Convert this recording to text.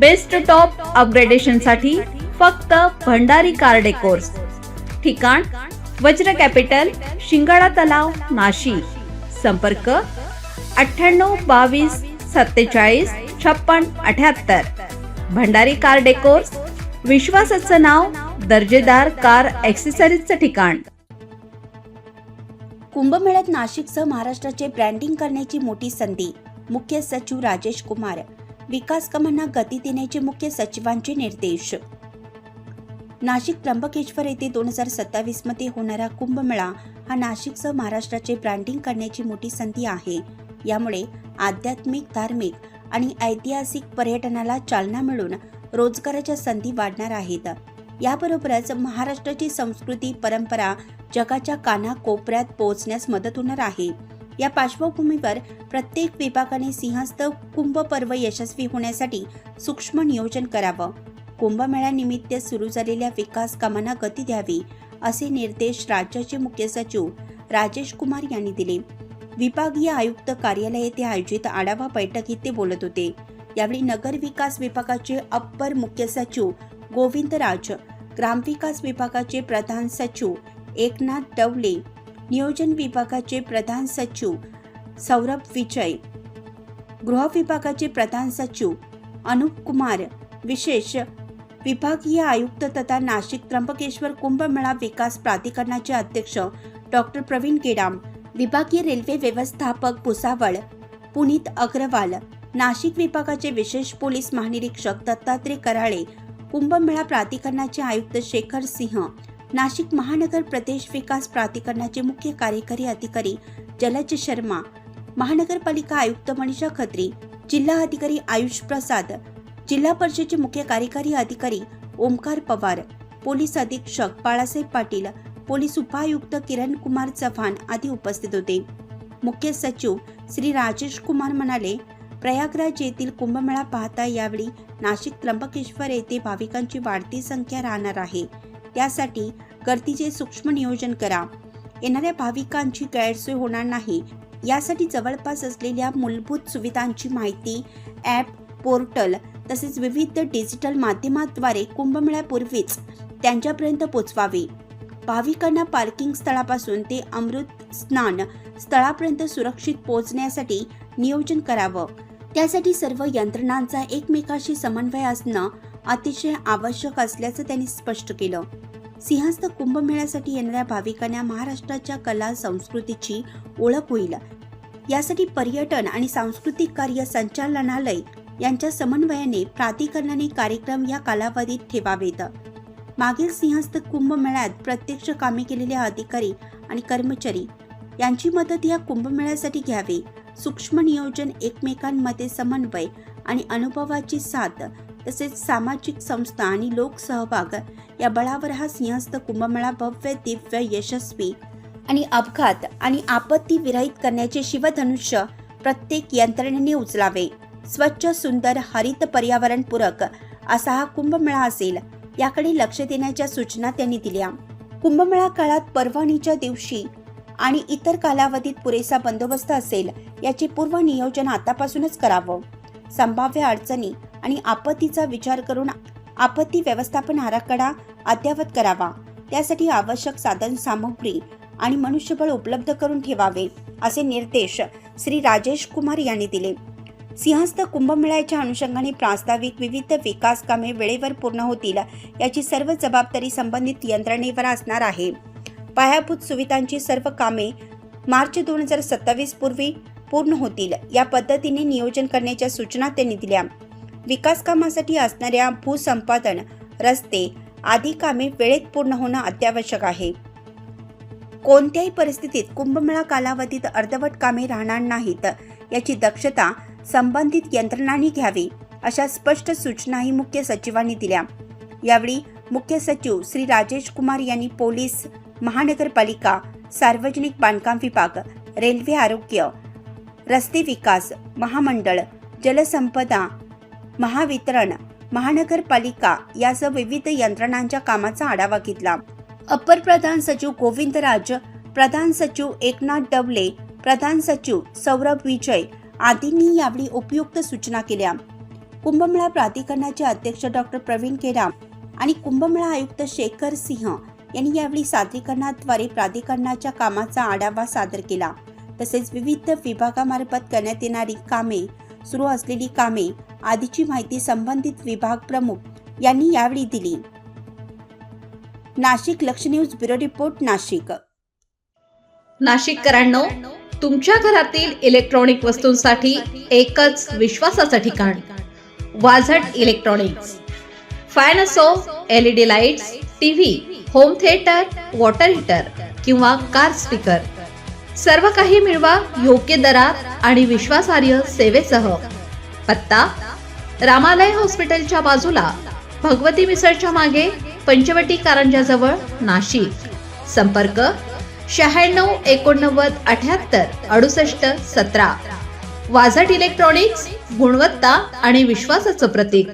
Best top अपग्रेडेशनसाठी फक्त Bhandari car decors ठिकाण वज्र capital शिंगाडा तलाव नाशिक. संपर्क अठ्ठ्याण्णव बावीस सत्तेचाळीस छप्पन अठ्याहत्तर. भंडारी कार डेकोर्स विश्वासाचं नाव दर्जेदार कार ॲक्सेसरीजचं ठिकाण. कुंभमेळ्यात नाशिकसह महाराष्ट्राचे ब्रँडिंग करण्याची मोठी संधी मुख्य सचिव राजेश कुमार. विकास कामांना गती देण्याचे मुख्य सचिवांचे निर्देश. नाशिक त्र्यंबकेश्वर येथे दोन हजार सत्तावीसमध्ये होणारा कुंभमेळा हा नाशिकसह महाराष्ट्राचे ब्रँडिंग करण्याची मोठी संधी आहे. यामुळे आध्यात्मिक धार्मिक आणि ऐतिहासिक पर्यटनाला चालना मिळून रोजगाराच्या संधी वाढणार आहेत. याबरोबरच महाराष्ट्राची संस्कृती परंपरा जगाच्या कानाकोपऱ्यात पोहोचण्यास मदत होणार आहे. या पार्श्वभूमीवर प्रत्येक विभागाने सिंहस्थ कुंभ पर्व यशस्वी होण्यासाठी सूक्ष्म नियोजन करावं. कुंभमेळ्यानिमित्त सुरू झालेल्या विकास कामांना गती द्यावी असे निर्देश राज्याचे मुख्य सचिव राजेश कुमार यांनी दिले. विभागीय आयुक्त कार्यालय येथे आयोजित आढावा बैठकीत ते बोलत होते. यावेळी नगर विकास विभागाचे अप्पर मुख्य सचिव गोविंद राज ग्रामविकास विभागाचे प्रधान सचिव एकनाथ डवले नियोजन विभागाचे प्रधान सचिव सौरभ विजय गृह विभागाचे प्रधान सचिव अनुप कुमार विशेष विभागीय आयुक्त तथा नाशिक त्र्यंबकेश्वर कुंभमेळा विकास प्राधिकरणाचे अध्यक्ष डॉक्टर प्रवीण गेडाम विभागीय रेल्वे व्यवस्थापक भुसावळ पुनीत अग्रवाल नाशिक विभागाचे विशेष पोलीस महानिरीक्षक दत्तात्रय कराळे कुंभमेळा प्राधिकरणाचे आयुक्त शेखर सिंह नाशिक महानगर प्रदेश विकास प्राधिकरणाचे मुख्य कार्यकारी अधिकारी जलज शर्मा महानगरपालिका आयुक्त मनीषा खत्री जिल्हा अधिकारी आयुष प्रसाद जिल्हा परिषदेचे मुख्य कार्यकारी अधिकारी ओमकार पवार पोलीस अधीक्षक बाळासाहेब पाटील पोलीस उपायुक्त किरण कुमार चव्हाण आदी उपस्थित होते. मुख्य सचिव श्री राजेश कुमार म्हणाले प्रयागराज येथील कुंभमेळा पाहता यावेळी नाशिक त्र्यंबकेश्वर येथे भाविकांची वाढती संख्या राहणार आहे. त्यासाठी गर्दीचे सूक्ष्म नियोजन करा. येणाऱ्या भाविकांची गैरसोय होणार नाही. यासाठी जवळपास असलेल्या मूलभूत सुविधांची माहिती ॲप पोर्टल तसेच विविध डिजिटल माध्यमाद्वारे कुंभमेळ्यापूर्वीच त्यांच्यापर्यंत पोचवावे. भाविकांना पार्किंग स्थळापासून ते अमृत स्नान स्थळापर्यंत सुरक्षित पोहोचण्यासाठी नियोजन करावं. त्यासाठी सर्व यंत्रणांचा एकमेकाशी समन्वय असणं अतिशय आवश्यक असल्याचं त्यांनी स्पष्ट केलं. सिंहस्थ कुंभमेळ्यासाठी येणाऱ्या भाविकांना महाराष्ट्राच्या कला संस्कृतीची ओळख होईल. यासाठी पर्यटन आणि सांस्कृतिक कार्य संचालनालय यांच्या समन्वयाने प्राधिकरणाने कार्यक्रम या कालावधीत ठेवावेत. मागील सिंहस्थ कुंभमेळ्यात प्रत्यक्ष कामे केलेले अधिकारी आणि कर्मचारी यांची मदत या कुंभमेळ्यासाठी घ्यावी. सूक्ष्म नियोजन एकमेकांमध्ये समन्वय आणि अनुभवाची साथ तसेच सामाजिक संस्था आणि लोकसहभाग या बळावर हा सिंहस्थ कुंभमेळा भव्य दिव्य यशस्वी आणि अपघात आणि आपत्ती विरहित करण्याचे शिवधनुष्य प्रत्येक यंत्रणेने उचलावे. स्वच्छ सुंदर हरित पर्यावरणपूरक असा हा कुंभमेळा असेल याकडे लक्ष देण्याच्या सूचना त्यांनी दिल्या. कुंभमेळा काळात पर्वणीच्या दिवशी आणि इतर कालावधीत पुरेसा बंदोबस्त असेल याचे पूर्व नियोजन आतापासूनच करावं. संभाव्य अडचणी आणि आपत्तीचा विचार करून आपत्ती व्यवस्थापन आराखडा अद्ययावत करावा. त्यासाठी आवश्यक साधन सामग्री आणि मनुष्यबळ उपलब्ध करून ठेवावे असे निर्देश श्री राजेश कुमार यांनी दिले. सिंहस्थ कुंभमेळ्याच्या अनुषंगाने प्रास्ताविक विविध विकास कामे वेळेवर पूर्ण होतील याची सर्व जबाबदारी संबंधित यंत्रणेवर असणार आहे. पायाभूत सुविधांची सर्व कामे मार्च दोन हजार सत्तावीस पूर्वी पूर्ण होतील. या पद्धतीने नियोजन करण्याच्या सूचना त्यांनी दिल्या. विकास कामासाठी असणाऱ्या भूसंपादन रस्ते आदी कामे वेळेत पूर्ण होणं अत्यावश्यक आहे. कोणत्याही परिस्थितीत कुंभमेळा कालावधीत अर्धवट कामे राहणार नाहीत याची दक्षता संबंधित यंत्रणांनी घ्यावी अशा स्पष्ट सूचनाही मुख्य सचिवांनी दिल्या. यावेळी मुख्य सचिव श्री राजेश कुमार यांनी पोलीस महानगरपालिका सार्वजनिक बांधकाम विभाग रेल्वे आरोग्य रस्ते विकास महामंडळ जलसंपदा महावितरण महानगरपालिका यासह विविध यंत्रणांच्या कामाचा आढावा घेतला. अपर प्रधान सचिव गोविंदराज प्रधान सचिव एकनाथ डवले प्रधान सचिव सौरभ विजय आदींनी यावेळी उपयुक्त सूचना केल्या. कुंभमेळा प्राधिकरणाचे अध्यक्ष डॉक्टर प्रवीण केराम आणि कुंभमेळा आयुक्त शेखर सिंह यांनी यावेळी सादरीकरणाद्वारे प्राधिकरणाच्या कामाचा आढावा सादर केला. तसेच विविध विभागामार्फत करण्यात येणारी कामे सुरू असलेली कामे आदीची माहिती संबंधित विभाग प्रमुख यांनी यावेळी दिली. Nashik Laksh news bureau report Nashik. नाशिककरांनो तुमच्या घरातील इलेक्ट्रॉनिक वस्तूंसाठी एकच विश्वासाचं ठिकाण वाझट इलेक्ट्रॉनिक्स. फॅन असो L E D lights TV home theatre water heater किंवा कार स्पीकर. सर्व काही मिळवा योग्य दरात आणि विश्वासार्ह सेवेसह. पत्ता रामालय हॉस्पिटलच्या बाजूला भगवती मिसळच्या मागे पंचवटी कारंजाजवळ नाशिक. संपर्क शहाण्णव एकोणनव्वद अठ्याहत्तर अडुसष्ट सतरा. वाझट इलेक्ट्रॉनिक्स गुणवत्ता आणि विश्वासाचं प्रतीक.